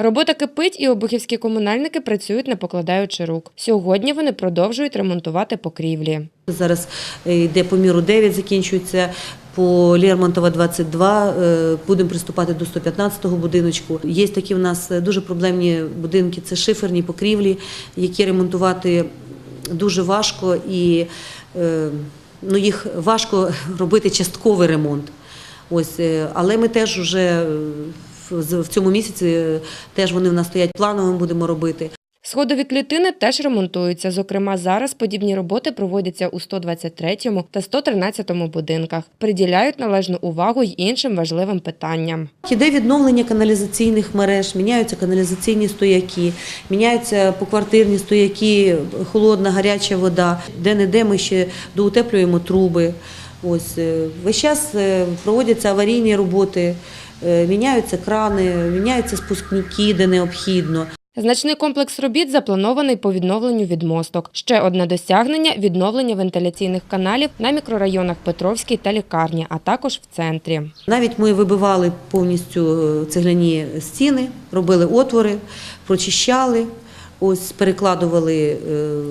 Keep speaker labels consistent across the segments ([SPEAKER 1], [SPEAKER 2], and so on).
[SPEAKER 1] Робота кипить, і обухівські комунальники працюють не покладаючи рук. Сьогодні вони продовжують ремонтувати покрівлі.
[SPEAKER 2] Зараз е, йде по міру 9, закінчується. По Лермонтова 22 е, будемо приступати до 115-го будиночку. Є такі в нас е, дуже проблемні будинки, це шиферні покрівлі, які ремонтувати дуже важко і ну, їх важко робити частковий ремонт. Ось, але ми теж вже в цьому місяці е, теж вони в нас стоять плановим, будемо робити.
[SPEAKER 1] Сходові клітини теж ремонтуються. Зокрема, зараз подібні роботи проводяться у 123 та 113 будинках. Приділяють належну увагу й іншим важливим питанням.
[SPEAKER 2] Іде відновлення каналізаційних мереж, міняються каналізаційні стояки, міняються поквартирні стояки, холодна, гаряча вода. Де-не-де ми ще доутеплюємо труби. Ось е, весь час е, проводяться аварійні роботи, міняються крани, міняються спускники, де необхідно.
[SPEAKER 1] Значний комплекс робіт запланований по відновленню відмосток. Ще одне досягнення відновлення вентиляційних каналів на мікрорайонах Петровський та лікарні, а також в центрі.
[SPEAKER 2] Навіть ми вибивали повністю е, цегляні стіни, робили отвори, прочищали, ось перекладували е,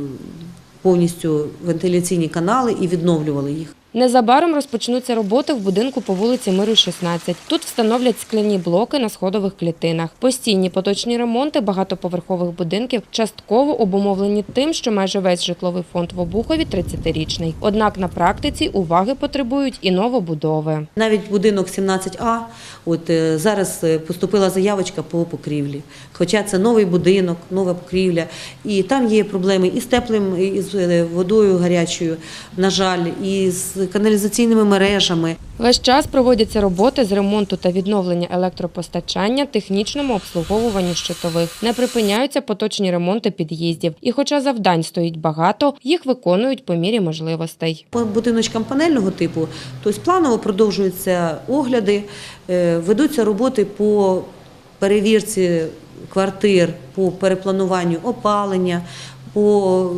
[SPEAKER 2] повністю вентиляційні канали і відновлювали їх.
[SPEAKER 1] Незабаром розпочнуться роботи в будинку по вулиці Миру, 16. Тут встановлять скляні блоки на сходових клітинах. Постійні поточні ремонти багатоповерхових будинків частково обумовлені тим, що майже весь житловий фонд в Обухові 30-річний. Однак на практиці уваги потребують і новобудови.
[SPEAKER 2] Навіть будинок 17А, от е, зараз е, поступила заявочка по покрівлі. Хоча це новий будинок, нова покрівля, і там є проблеми і з теплим, і з е, водою гарячою, на жаль, і з каналізаційними мережами.
[SPEAKER 1] Весь час проводяться роботи з ремонту та відновлення електропостачання, технічному обслуговуванню щитових. Не припиняються поточні ремонти під'їздів. І хоча завдань стоїть багато, їх виконують по мірі можливостей.
[SPEAKER 2] По будиночкам панельного типу, тобто планово продовжуються огляди, е, ведуться роботи по перевірці квартир, по переплануванню опалення, по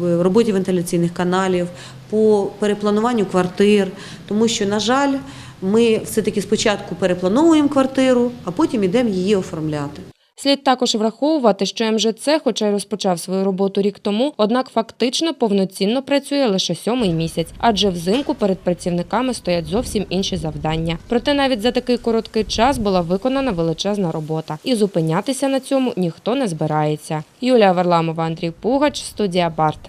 [SPEAKER 2] роботі вентиляційних каналів, по переплануванню квартир, тому що, на жаль, ми все-таки спочатку переплановуємо квартиру, а потім йдемо її оформляти.
[SPEAKER 1] Слід також враховувати, що МЖЦ, хоча й розпочав свою роботу рік тому, однак фактично повноцінно працює лише сьомий місяць, адже взимку перед працівниками стоять зовсім інші завдання. Проте навіть за такий короткий час була виконана величезна робота, і зупинятися на цьому ніхто не збирається. Юлія Варламова, Андрій Пугач, студія Барт.